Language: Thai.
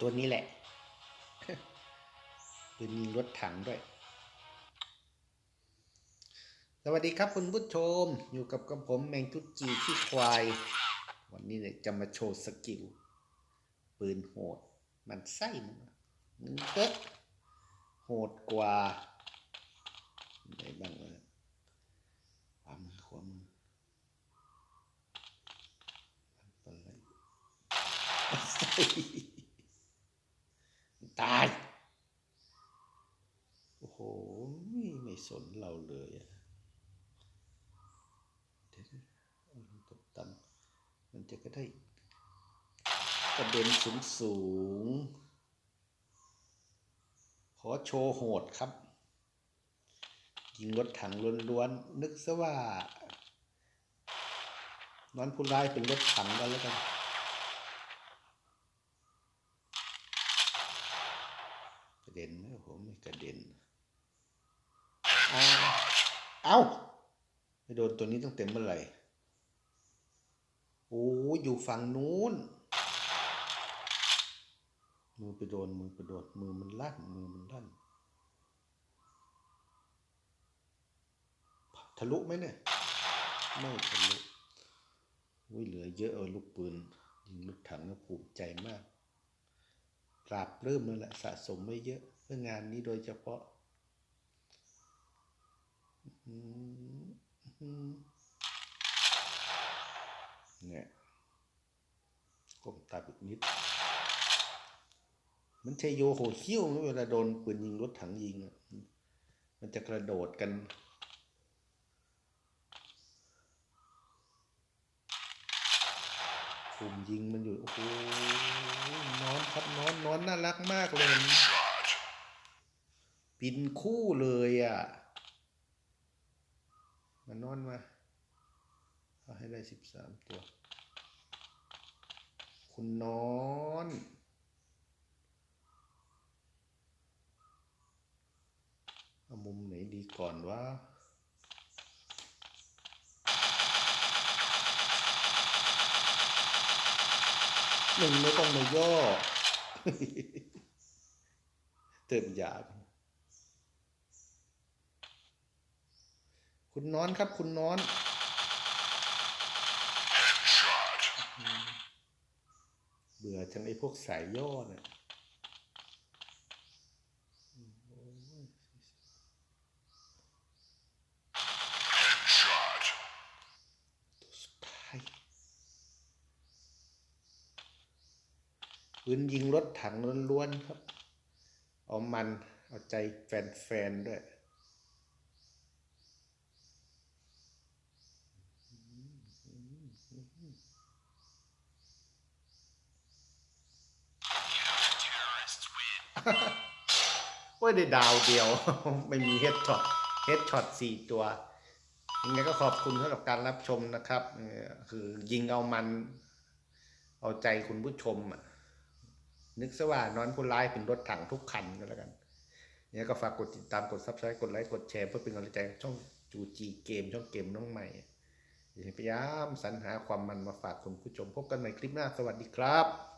ตัวนี้แหละ ปืนยิงรถถังด้วย สวัสดีครับคุณผู้ชม อยู่กับกับผมแมงทุจีที่ควาย วันนี้เนี่ยจะมาโชว์สกิล ปืนโหด มันไส้มันมึงเกิดโหดกว่าไหนบ้างวะขวามือขวามือมันเป็นอะไรตาย โอ้โห ไม่ไม่ สนเราเลยเดี๋ยวตบต่ำมันจะก็ได้กระเด็นสูงสูงๆขอโชว์โหดครับ ยิงรถถังล้วนๆ นึกซะว่านอนผู้ร้ายเป็นรถถังกันแล้วกันกระเด็นไหมโอ้โหไม่กระเด็น เอาไปโดนตัวนี้ตั้งแต่เมื่อไหร่ โอ้อยู่ฝั่งนู้น มือไปโดน มือไปโดน มือมันลั่น มือมันลั่น ทะลุไหมเนี่ย ไม่ทะลุอุ้ยเหลือเยอะเออลูกปืน ยิงลูกถังก็ภูมิใจมาก ปราบเริ่มแล้วแหละสะสมไม่เยอะ เพื่องานนี้โดยเฉพาะ เนี่ยก้มตาอีกนิด มันใช่โยโหดเขี้ยวเวลาโดนปืนยิงรถถังยิง มันจะกระโดดกันปุ่มยิงมันอยู่ โอ้โหนอนครับนอนนอนน่ารักมากเลย ปินคู่เลยอะ มานอนมาเอาให้ได้สิบสามตัว คุณนอนเอามุมไหนดีก่อนวะหนึ่งไม่ต้องมาย่อเติมยาไป คุณนอนครับ คุณนอนเบื่อจังไอ้พวกสายย่อเนี่ยตัวสุดท้ายปืนยิงรถถังล้วนๆครับ เอามัน เอาใจแฟนๆด้วย โอ้ยได้ดาวเดียว ไม่มีเฮดช็อตเฮดช็อตสี่ตัวยังไงก็ขอบคุณสำหรับการรับชมนะครับคือยิงเอามัน เอาใจคุณผู้ชมอะนึกซะว่านอนผู้ร้ายเป็นรถถังทุกคันก็แล้วกันเนี่ยก็ฝากกดติดตามกดซับสไครต์กดไลค์กดแชร์เพื่อเป็นกำลังใจช่องจูจีเกมช่องเกมน้องใหม่ พยายามสรรหาความมันมาฝากคุณผู้ชมพบกันใหม่คลิปหน้าสวัสดีครับ